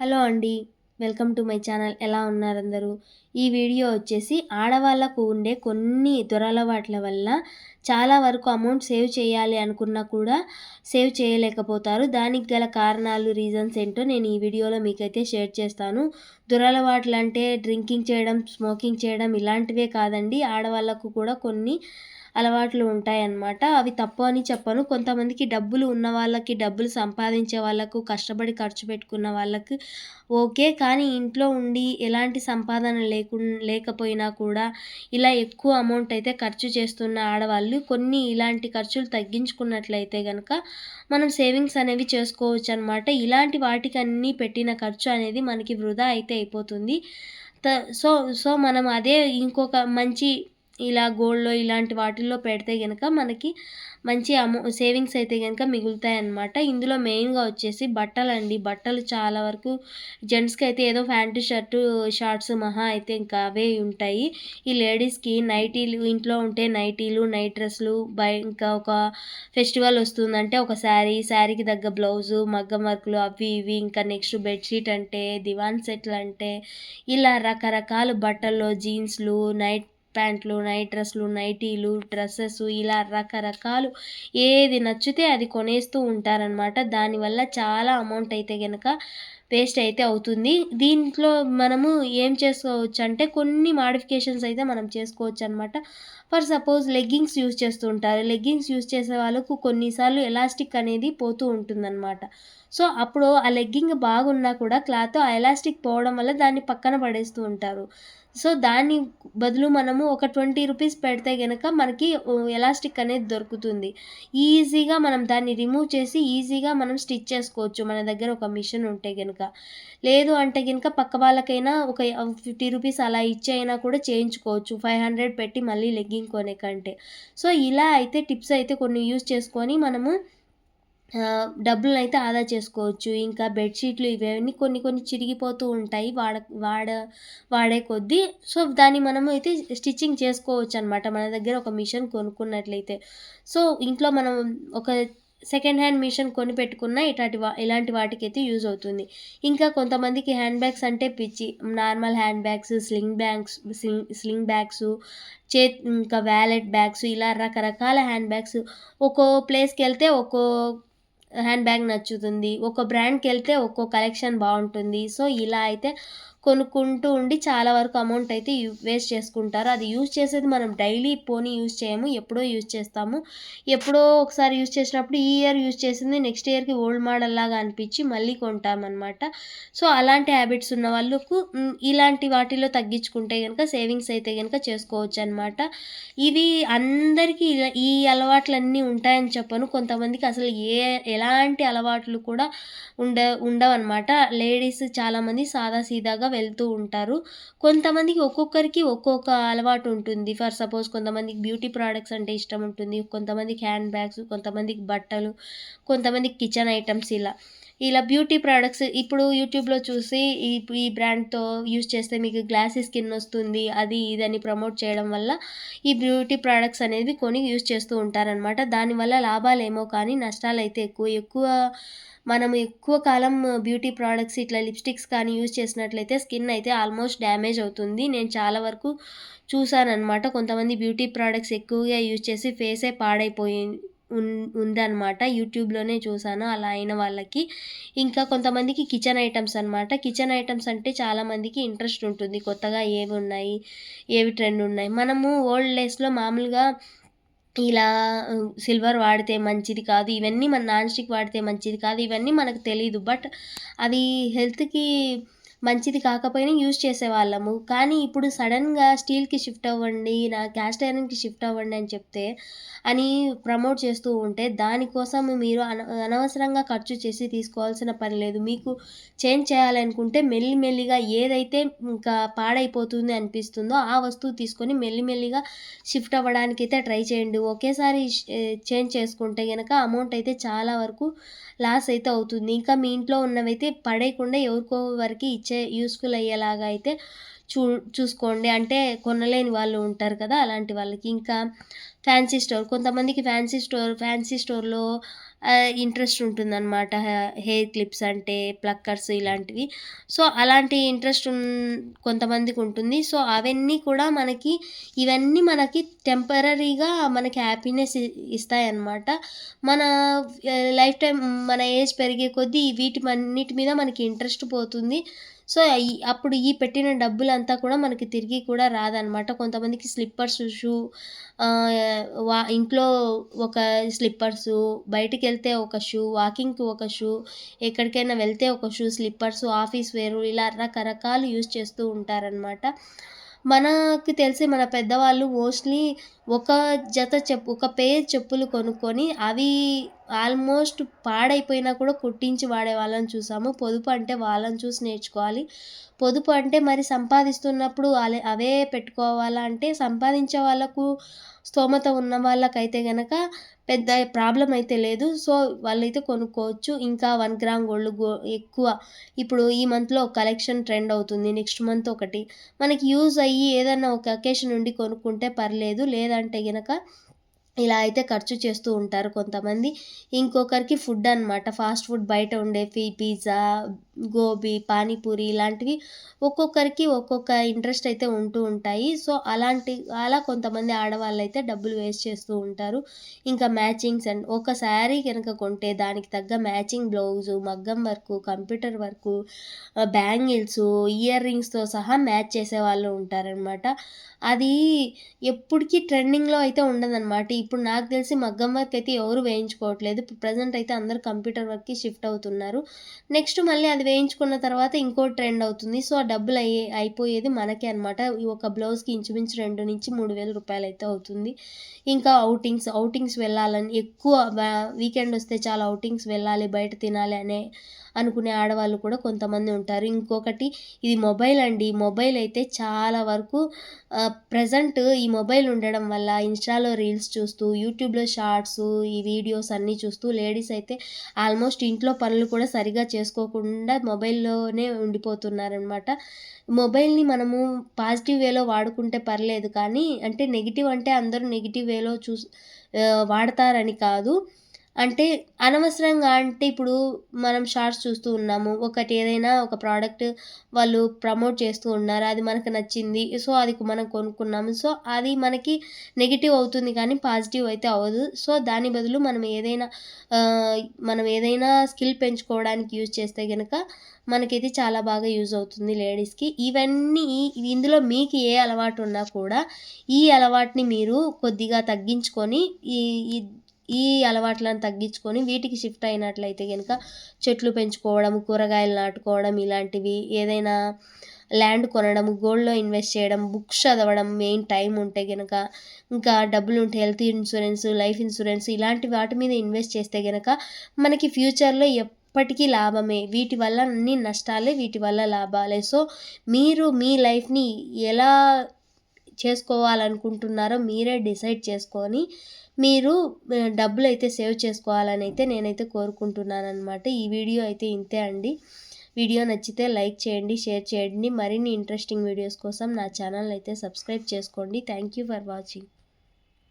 Hello అండి welcome to my channel. ఎలా ఉన్నారు అందరూ? ఈ వీడియో వచ్చేసి ఆడవాళ్ళకు ఉండే కొన్ని దురలవాట్ల వల్ల చాలా వరకు అమౌంట్ సేవ్ చేయాలి అనుకున్నా కూడా సేవ్ చేయలేకపోతారు. దానికి గల కారణాలు రీజన్స్ ఏంటో నేను ఈ వీడియోలో మీకైతే షేర్ చేస్తాను. దురలవాట్లు అంటే డ్రింకింగ్ చేయడం స్మోకింగ్ చేయడం ఇలాంటివే కాదండి. ఆడవాళ్ళకు కూడా కొన్ని అలవాట్లు ఉంటాయన్నమాట. అవి తప్పు అని చెప్పను. కొంతమందికి డబ్బులు ఉన్న వాళ్ళకి డబ్బులు సంపాదించే వాళ్ళకు కష్టపడి ఖర్చు పెట్టుకున్న వాళ్ళకి ఓకే. కానీ ఇంట్లో ఉండి ఎలాంటి సంపాదన లేకు లేకపోయినా కూడా ఇలా ఎక్కువ అమౌంట్ అయితే ఖర్చు చేస్తున్న ఆడవాళ్ళు కొన్ని ఇలాంటి ఖర్చులు తగ్గించుకున్నట్లయితే కనుక మనం సేవింగ్స్ అనేవి చేసుకోవచ్చు అనమాట ఇలాంటి వాటికన్నీ పెట్టిన ఖర్చు అనేది మనకి వృధా అయితే అయిపోతుంది. సో సో మనం అదే ఇంకొక మంచి ఇలా గోల్డ్లో ఇలాంటి వాటిల్లో పెడితే కనుక మనకి మంచి అమౌ సేవింగ్స్ అయితే కనుక మిగులుతాయి అన్నమాట ఇందులో మెయిన్గా వచ్చేసి బట్టలు అండి బట్టలు చాలా వరకు జెంట్స్కి అయితే ఏదో ప్యాంటు షర్టు షార్ట్స్ మహా అయితే ఇంకా అవే ఉంటాయి. ఈ లేడీస్కి నైటీలు ఇంట్లో ఉంటే నైటీలు నైట్ డ్రెస్లు బై ఇంకా ఒక ఫెస్టివల్ వస్తుందంటే ఒక శారీ శారీకి తగ్గ బ్లౌజు మగ్గం వర్క్లు అవి ఇవి ఇంకా నెక్స్ట్ బెడ్షీట్ అంటే దివాన్ సెట్లు అంటే ఇలా రకరకాల బట్టల్లో జీన్స్లు నైట్ ప్యాంట్లు నైట్ డ్రెస్లు నైటీలు డ్రెస్సెస్ ఇలా రకరకాలు ఏది నచ్చితే అది కొనేస్తూ ఉంటారనమాట దానివల్ల చాలా అమౌంట్ అయితే కనుక వేస్ట్ అయితే అవుతుంది. దీంట్లో మనము ఏం చేసుకోవచ్చు అంటే కొన్ని మాడిఫికేషన్స్ అయితే మనం చేసుకోవచ్చు అనమాట ఫర్ సపోజ్ లెగ్గింగ్స్ యూజ్ చేస్తూ ఉంటారు. లెగ్గింగ్స్ యూజ్ చేసే వాళ్ళకు కొన్నిసార్లు ఎలాస్టిక్ అనేది పోతూ ఉంటుందన్నమాట. సో అప్పుడు ఆ లెగ్గింగ్ బాగున్నా కూడా క్లాత్ ఆ ఎలాస్టిక్ పోవడం వల్ల దాన్ని పక్కన పడేస్తూ ఉంటారు. సో దాని బదులు మనము ఒక ట్వంటీ రూపీస్ పెడితే కనుక మనకి ఎలాస్టిక్ అనేది దొరుకుతుంది. ఈజీగా మనం దాన్ని రిమూవ్ చేసి ఈజీగా మనం స్టిచ్ చేసుకోవచ్చు మన దగ్గర ఒక మిషన్ ఉంటే కనుక లేదు అంటే కనుక పక్క వాళ్ళకైనా ఒక ఫిఫ్టీ రూపీస్ అలా ఇచ్చైనా కూడా చేయించుకోవచ్చు. ఫైవ్ హండ్రెడ్ పెట్టి మళ్ళీ లెగ్గింగ్ కొనే కంటే. సో ఇలా అయితే టిప్స్ అయితే కొన్ని యూస్ చేసుకొని మనము డబ్బులను అయితే ఆదా చేసుకోవచ్చు. ఇంకా బెడ్షీట్లు ఇవన్నీ కొన్ని కొన్ని చిరిగిపోతూ ఉంటాయి. వాడ వాడ వాడే కొద్దీ. సో దాన్ని మనము అయితే స్టిచ్చింగ్ చేసుకోవచ్చు అనమాట మన దగ్గర ఒక మిషన్ కొనుక్కున్నట్లయితే. సో ఇంట్లో మనం ఒక సెకండ్ హ్యాండ్ మిషన్ కొని పెట్టుకున్న ఇట్లాంటి వా ఇలాంటి వాటికి అయితే యూజ్ అవుతుంది. ఇంకా కొంతమందికి హ్యాండ్ బ్యాగ్స్ అంటే పిచ్చి. Normal handbags sling bags sling sling bags చే ఇంకా వ్యాలెట్ బ్యాగ్స్ ఇలా రకరకాల హ్యాండ్ బ్యాగ్స్ ఒక్కో ప్లేస్కి వెళ్తే ఒక్కో హ్యాండ్ బ్యాగ్ నచ్చుతుంది. ఒక్కో బ్రాండ్కి వెళ్తే ఒక్కో కలెక్షన్ బాగుంటుంది. సో ఇలా అయితే కొనుక్కుంటూ ఉండి చాలా వరకు అమౌంట్ అయితే వేస్ట్ చేసుకుంటారు. అది యూజ్ చేసేది మనం డైలీ పోనీ యూజ్ చేయము ఎప్పుడో యూజ్ చేస్తాము. ఎప్పుడో ఒకసారి యూజ్ చేసినప్పుడు ఈ ఇయర్ యూజ్ చేసింది నెక్స్ట్ ఇయర్కి ఓల్డ్ మోడల్ లాగా అనిపించి మళ్ళీ కొంటామన్నమాట. సో అలాంటి హ్యాబిట్స్ ఉన్న వాళ్ళకు ఇలాంటి వాటిలో తగ్గించుకుంటే కనుక సేవింగ్స్ అయితే కనుక చేసుకోవచ్చు అనమాట ఇవి అందరికీ ఈ అలవాట్లన్నీ ఉంటాయని చెప్పను. కొంతమందికి అసలు ఏ ఎలాంటి అలవాట్లు కూడా ఉండ ఉండవన్నమాట. లేడీస్ చాలామంది సాదా సీదాగా వెళ్తూ ఉంటారు. కొంతమందికి ఒక్కొక్కరికి ఒక్కొక్క అలవాటు ఉంటుంది. ఫర్ సపోజ్ కొంతమందికి బ్యూటీ ప్రోడక్ట్స్ అంటే ఇష్టం ఉంటుంది. కొంతమందికి హ్యాండ్ బ్యాగ్స్ కొంతమందికి బట్టలు కొంతమందికి కిచెన్ ఐటమ్స్ ఇలా. ఇలా బ్యూటీ ప్రోడక్ట్స్ ఇప్పుడు యూట్యూబ్లో చూసి ఈ ఈ బ్రాండ్తో యూస్ చేస్తే మీకు గ్లాసీ స్కిన్ వస్తుంది అది ఇదని ప్రమోట్ చేయడం వల్ల ఈ బ్యూటీ ప్రోడక్ట్స్ అనేవి కొని యూస్ చేస్తూ ఉంటారనమాట దానివల్ల లాభాలు ఏమో కానీ నష్టాలు అయితే ఎక్కువ. ఎక్కువ మనం ఎక్కువ కాలం బ్యూటీ ప్రోడక్ట్స్ ఇట్లా లిప్స్టిక్స్ కానీ యూజ్ చేసినట్లయితే స్కిన్ అయితే ఆల్మోస్ట్ డ్యామేజ్ అవుతుంది. నేను చాలా వరకు చూసానమాట కొంతమంది బ్యూటీ ప్రోడక్ట్స్ ఎక్కువగా యూజ్ చేసి ఫేసే పాడైపోయి ఉందన్నమాట. యూట్యూబ్లోనే చూసాను అలా అయిన వాళ్ళకి. ఇంకా కొంతమందికి కిచెన్ ఐటమ్స్ అనమాట కిచెన్ ఐటమ్స్ అంటే చాలామందికి ఇంట్రెస్ట్ ఉంటుంది. కొత్తగా ఏవి ఉన్నాయి ఏవి ట్రెండ్ ఉన్నాయి. మనము ఓల్డ్ డేస్లో మామూలుగా ఇలా సిల్వర్ వాడితే మంచిది కాదు ఇవన్నీ మన నాన్ స్టిక్ వాడితే మంచిది కాదు ఇవన్నీ మనకు తెలీదు. బట్ అవి హెల్త్కి మంచిది కాకపోయినా యూజ్ చేసేవాళ్ళము. కానీ ఇప్పుడు సడన్గా స్టీల్కి షిఫ్ట్ అవ్వండి నా క్యాస్ట్ ఐరన్కి షిఫ్ట్ అవ్వండి అని చెప్తే అని ప్రమోట్ చేస్తూ ఉంటే దానికోసం మీరు అన అనవసరంగా ఖర్చు చేసి తీసుకోవాల్సిన పని లేదు. మీకు చేంజ్ చేయాలనుకుంటే మెల్లిమెల్లిగా ఏదైతే ఇంకా పాడైపోతుంది అనిపిస్తుందో ఆ వస్తువు తీసుకొని మెల్లిమెల్లిగా షిఫ్ట్ అవ్వడానికి అయితే ట్రై చేయండి. ఒకేసారి చేంజ్ చేసుకుంటే కనుక అమౌంట్ అయితే చాలా వరకు లాస్ అయితే అవుతుంది. ఇంకా మీ ఇంట్లో ఉన్నవైతే పడేయకుండా ఎవరికో వరకు ఇచ్చి యూస్ఫుల్ అయ్యేలాగా అయితే చూ చూసుకోండి. అంటే కొనలేని వాళ్ళు ఉంటారు కదా అలాంటి వాళ్ళకి. ఇంకా ఫ్యాన్సీ స్టోర్ కొంతమందికి ఫ్యాన్సీ స్టోర్ ఫ్యాన్సీ స్టోర్లో ఇంట్రెస్ట్ ఉంటుందన్నమాట. హెయిర్ క్లిప్స్ అంటే ప్లక్కర్స్ ఇలాంటివి. సో అలాంటి ఇంట్రెస్ట్ కొంతమందికి ఉంటుంది. సో అవన్నీ కూడా మనకి ఇవన్నీ మనకి టెంపరీగా మనకి హ్యాపీనెస్ ఇస్తాయన్నమాట. మన లైఫ్ టైం మన ఏజ్ పెరిగే కొద్దీ వీటి అన్నిటి మీద మనకి ఇంట్రెస్ట్ పోతుంది. సో అప్పుడు ఈ పెట్టిన డబ్బులంతా కూడా మనకి తిరిగి కూడా రాదనమాట. కొంతమందికి స్లిప్పర్స్ షూ వా ఇంట్లో ఒక స్లిప్పర్స్ బయటికి వెళ్తే ఒక షూ వాకింగ్కి ఒక షూ ఎక్కడికైనా వెళ్తే ఒక షూ స్లిప్పర్స్ ఆఫీస్ వేరు ఇలా రకరకాలు యూస్ చేస్తూ ఉంటారనమాట. మనకు తెలిసి మన పెద్దవాళ్ళు మోస్ట్లీ ఒక జత చెప్పు ఒక పేర్ చెప్పులు కొనుక్కొని అవి ఆల్మోస్ట్ పాడైపోయినా కూడా కుట్టించి వాడే వాళ్ళని చూసాము. పొదుపు అంటే వాళ్ళని చూసి నేర్చుకోవాలి. పొదుపు అంటే మరి సంపాదిస్తున్నప్పుడు అలే అవే పెట్టుకోవాలా అంటే సంపాదించే వాళ్ళకు స్తోమత ఉన్న వాళ్ళకైతే గనక పెద్ద ప్రాబ్లం అయితే లేదు. సో వాళ్ళైతే కొనుక్కోవచ్చు. ఇంకా వన్ గ్రామ్ గోల్డ్ గో ఎక్కువ ఇప్పుడు ఈ మంత్లో కలెక్షన్ ట్రెండ్ అవుతుంది. నెక్స్ట్ మంత్ ఒకటి. మనకి యూజ్ అయ్యి ఏదైనా ఒక అకేషన్ ఉండి కొనుక్కుంటే పర్లేదు. లేదంటే గనక ఇలా అయితే ఖర్చు చేస్తూ ఉంటారు కొంతమంది. ఇంకొకరికి ఫుడ్ అనమాట ఫాస్ట్ ఫుడ్ బయట ఉండే పిజ్జా గోబీ పానీపూరి ఇలాంటివి ఒక్కొక్కరికి ఒక్కొక్క ఇంట్రెస్ట్ అయితే ఉంటూ ఉంటాయి. సో అలాంటి అలా కొంతమంది ఆడవాళ్ళు అయితే డబ్బులు వేస్ట్ చేస్తూ ఉంటారు. ఇంకా మ్యాచింగ్స్ అండ్ ఒక శారీ కనుక కొంటే దానికి తగ్గ మ్యాచింగ్ బ్లౌజు మగ్గం work computer work bangles ear రింగ్స్తో సహా మ్యాచ్ చేసే వాళ్ళు ఉంటారనమాట అది ఎప్పటికీ ట్రెండింగ్లో అయితే ఉండదన్నమాట. ఇప్పుడు నాకు తెలిసి మగ్గం వర్క్ అయితే ఎవరు వేయించుకోవట్లేదు. ప్రజెంట్ అయితే అందరు కంప్యూటర్ వర్క్కి షిఫ్ట్ అవుతున్నారు. నెక్స్ట్ మళ్ళీ అది వేయించుకున్న తర్వాత ఇంకో ట్రెండ్ అవుతుంది. సో ఆ డబ్బులు అయ్యే అయిపోయేది మనకే అనమాట ఒక బ్లౌజ్కి ఇంచుమించు రెండు నుంచి మూడు వేల రూపాయలు అయితే అవుతుంది. ఇంకా అవుటింగ్స్ అవుటింగ్స్ వెళ్ళాలని ఎక్కువ వీకెండ్ వస్తే చాలా అవుటింగ్స్ వెళ్ళాలి బయట తినాలి అనే అనుకునే ఆడవాళ్ళు కూడా కొంతమంది ఉంటారు. ఇంకొకటి ఇది మొబైల్ అండి. మొబైల్ అయితే చాలా వరకు ప్రజెంట్ ఈ మొబైల్ ఉండడం వల్ల ఇన్స్టాలో రీల్స్ చూస్తూ యూట్యూబ్లో షార్ట్స్ ఈ వీడియోస్ అన్నీ చూస్తూ లేడీస్ అయితే ఆల్మోస్ట్ ఇంట్లో పనులు కూడా సరిగా చేసుకోకుండా మొబైల్లోనే ఉండిపోతున్నారనమాట. మొబైల్ని మనము పాజిటివ్ వేలో వాడుకుంటే పర్లేదు కానీ అంటే నెగిటివ్ అంటే అందరూ నెగిటివ్ వేలో చూ వాడతారని కాదు. అంటే అనవసరంగా అంటే ఇప్పుడు మనం షార్ట్స్ చూస్తూ ఉన్నాము. ఒకటి ఏదైనా ఒక ప్రోడక్ట్ వాళ్ళు ప్రమోట్ చేస్తూ ఉన్నారు. అది మనకు నచ్చింది. సో అది మనం కొనుక్కున్నాము. సో అది మనకి నెగిటివ్ అవుతుంది కానీ పాజిటివ్ అయితే అవ్వదు. సో దాని బదులు మనం ఏదైనా మనం ఏదైనా స్కిల్ పెంచుకోవడానికి యూజ్ చేస్తే కనుక మనకైతే చాలా బాగా యూజ్ అవుతుంది లేడీస్కి. ఇవన్నీ ఇందులో మీకు ఏ అలవాటు ఉన్నా కూడా ఈ అలవాటుని మీరు కొద్దిగా తగ్గించుకొని ఈ ఈ అలవాట్లను తగ్గించుకొని వీటికి షిఫ్ట్ అయినట్లయితే కనుక చెట్లు పెంచుకోవడం కూరగాయలు నాటుకోవడం ఇలాంటివి ఏదైనా ల్యాండ్ కొనడం గోల్డ్లో ఇన్వెస్ట్ చేయడం బుక్స్ చదవడం మెయిన్ టైం ఉంటే కనుక ఇంకా డబ్బులు ఉంటే హెల్త్ ఇన్సూరెన్స్ లైఫ్ ఇన్సూరెన్స్ ఇలాంటి వాటి మీద ఇన్వెస్ట్ చేస్తే కనుక మనకి ఫ్యూచర్లో ఎప్పటికీ లాభమే. వీటి వల్ల అన్ని నష్టాలే వీటి వల్ల లాభాలే. సో మీరు మీ లైఫ్ని ఎలా చేసుకోవాలనుకుంటున్నారో మీరే డిసైడ్ చేసుకొని మీరు డబ్బులు అయితే సేవ్ చేసుకోవాలని అయితే నేనైతే కోరుకుంటున్నాను అనమాట ఈ వీడియో అయితే ఇంతే అండి. వీడియో నచ్చితే లైక్ చేయండి షేర్ చేయండి. మరిన్ని ఇంట్రెస్టింగ్ వీడియోస్ కోసం నా ఛానల్ అయితే సబ్స్క్రైబ్ చేసుకోండి. Thank you for watching.